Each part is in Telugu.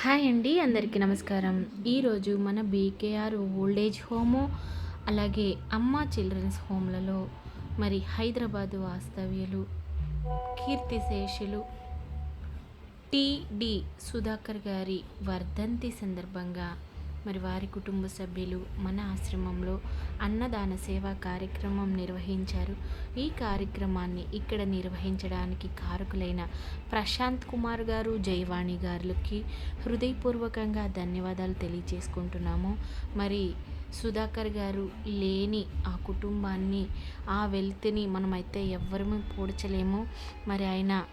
హాయ్ అండి అందరికీ నమస్కారం. ఈరోజు మన బీకేఆర్ ఓల్డ్ ఏజ్ హోము అలాగే అమ్మ చిల్డ్రన్స్ హోమ్లలో మరి హైదరాబాద్ వాస్తవ్యులు కీర్తిశేషులు టిడి సుధాకర్ గారి వర్ధంతి సందర్భంగా మరి వారి కుటుంబ సభ్యులు మన ఆశ్రమంలో అన్నదాన సేవా కార్యక్రమం నిర్వహించారు. ఈ కార్యక్రమాన్ని ఇక్కడ నిర్వహించడానికి కారకులైన ప్రశాంత్ కుమార్ గారు జయవాణి గారులకి హృదయపూర్వకంగా ధన్యవాదాలు తెలియజేసుకుంటున్నాము. మరి సుధాకర్ గారు లేని ఆ కుటుంబాన్ని ఆ వెల్త్ని మనమైతే ఎవ్వరమూ పూడ్చలేము. మరి ఆయన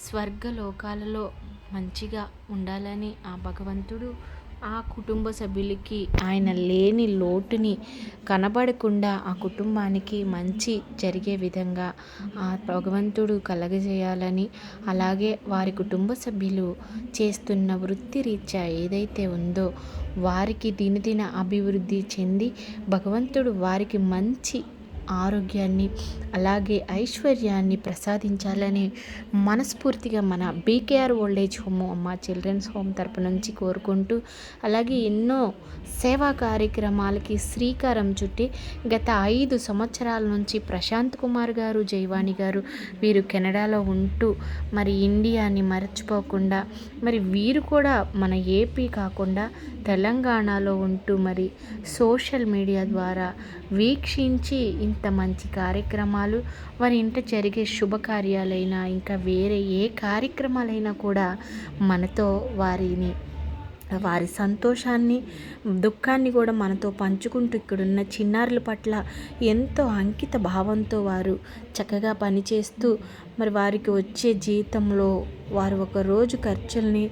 స్వర్గలోకాలలో మంచిగా ఉండాలని ఆ భగవంతుడు ఆ కుటుంబ సభ్యులకి ఆయన లేని లోటుని కనబడకుండా ఆ కుటుంబానికి మంచి జరిగే విధంగా ఆ భగవంతుడు కలగజేయాలని అలాగే వారి కుటుంబ సభ్యులు చేస్తున్న వృత్తి రీత్యా ఏదైతే ఉందో వారికి దినదిన అభివృద్ధి చెంది భగవంతుడు వారికి మంచి ఆరోగ్యాన్ని అలాగే ఐశ్వర్యాన్ని ప్రసాదించాలని మనస్ఫూర్తిగా మన BKR old age home Amma children's home తరపు నుంచి కోరుకుంటూ అలాగే ఎన్నో సేవా కార్యక్రమాలకి శ్రీకారం చుట్టి గత ఐదు సంవత్సరాల నుంచి ప్రశాంత్ కుమార్ గారు జైవాణి గారు వీరు కెనడాలో ఉంటూ మరి ఇండియాని మర్చిపోకుండా మరి వీరు కూడా మన ఏపీ కాకుండా తెలంగాణలో ఉంటూ మరి సోషల్ మీడియా ద్వారా వీక్షించి ఇంత మంచి కార్యక్రమాలు వారి ఇంట జరిగే శుభకార్యాలైనా ఇంకా వేరే ఏ కార్యక్రమాలైనా కూడా మనతో వారిని వారి సంతోషాన్ని దుఃఖాన్ని కూడా మనతో పంచుకుంటూ ఇక్కడున్న చిన్నారుల పట్ల ఎంతో అంకిత భావంతో వారు చక్కగా పనిచేస్తూ మరి వారికి వచ్చే జీతంలో వారు ఒక రోజు ఖర్చుల్ని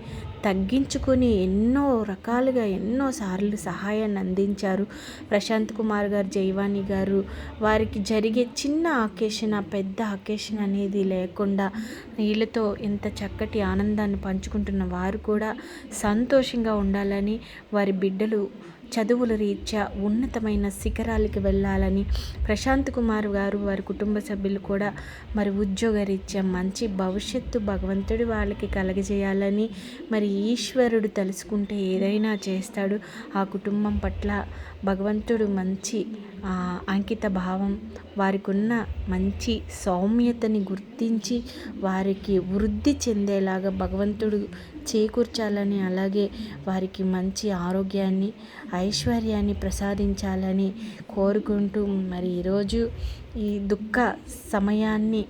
తగ్గించుకొని ఎన్నో రకాలుగా ఎన్నో సార్లు సహాయాన్ని అందించారు. ప్రశాంత్ కుమార్ గారు జైవాణి గారు వారికి జరిగే చిన్న అకేషన్ పెద్ద అకేషన్ అనేది లేకుండా వీళ్ళతో ఎంత చక్కటి ఆనందాన్ని పంచుకుంటున్న వారు కూడా సంతోషంగా ఉండాలని వారి బిడ్డలు చదువుల రీత్యా ఉన్నతమైన శిఖరాలకి వెళ్ళాలని ప్రశాంత్ కుమార్ గారు వారి కుటుంబ సభ్యులు కూడా మరి ఉద్యోగ రీత్యా మంచి భవిష్యత్తు భగవంతుడు వాళ్ళకి కలగజేయాలని మరి ఈశ్వరుడు తలుసుకుంటే ఏదైనా చేస్తాడు. ఆ కుటుంబం పట్ల భగవంతుడు మంచి అంకిత భావం వారికి ఉన్న మంచి సౌమ్యతని గుర్తించి వారికి వృద్ధి చెందేలాగా భగవంతుడు చేకూర్చాలని అలాగే వారికి మంచి ఆరోగ్యాన్ని ఐశ్వర్యాన్ని ప్రసాదించాలని కోరుకుంటూ మరి ఈరోజు ఈ దుఃఖ సమయాన్ని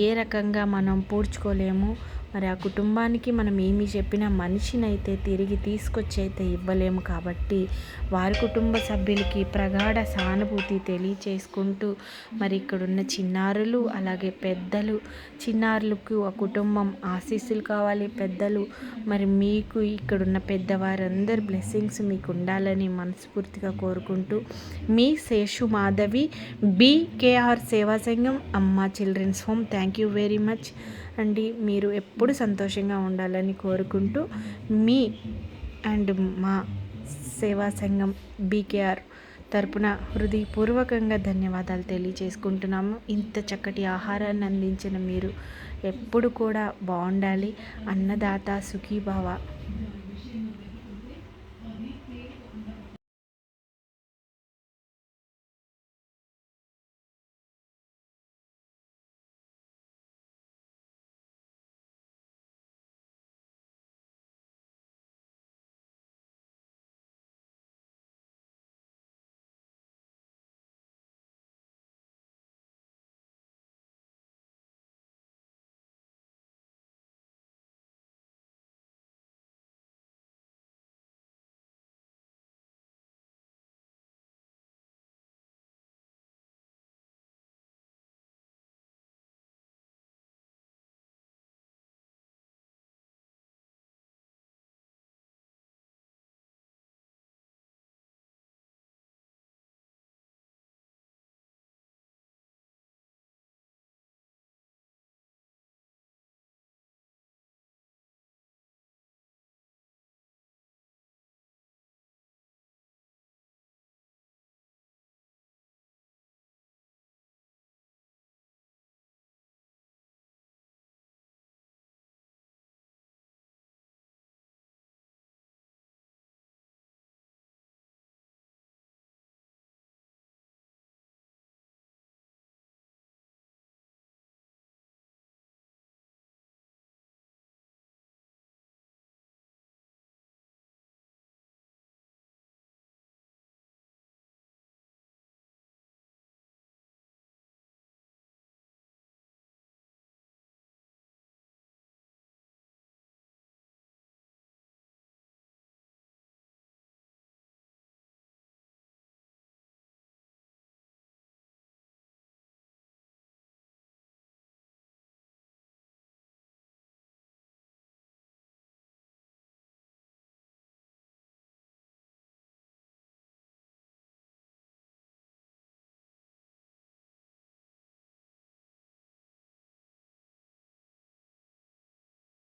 ఏ రకంగా మనం పూడ్చుకోలేము మరి ఆ కుటుంబానికి మనం ఏమి చెప్పినా మనిషినైతే తిరిగి తీసుకొచ్చి అయితే ఇవ్వలేము కాబట్టి వారి కుటుంబ సభ్యులకి ప్రగాఢ సానుభూతి తెలియచేసుకుంటూ మరి ఇక్కడున్న చిన్నారులు అలాగే పెద్దలు చిన్నారులకు ఆ కుటుంబం ఆశీస్సులు కావాలి. పెద్దలు మరి మీకు ఇక్కడున్న పెద్దవారందరి బ్లెస్సింగ్స్ మీకు ఉండాలని మనస్ఫూర్తిగా కోరుకుంటూ మీ Seshu Madhavi BKR Seva Sangham Amma children's home. Thank you very much. అండి మీరు ఎప్పుడు సంతోషంగా ఉండాలని కోరుకుంటూ మీ అండ్ మా సేవా సంఘం బీకేఆర్ తరపున హృదయపూర్వకంగా ధన్యవాదాలు తెలియజేసుకుంటున్నాము. ఇంత చక్కటి ఆహారాన్ని అందించిన మీరు ఎప్పుడు కూడా బాగుండాలి. అన్నదాత సుఖీభావ.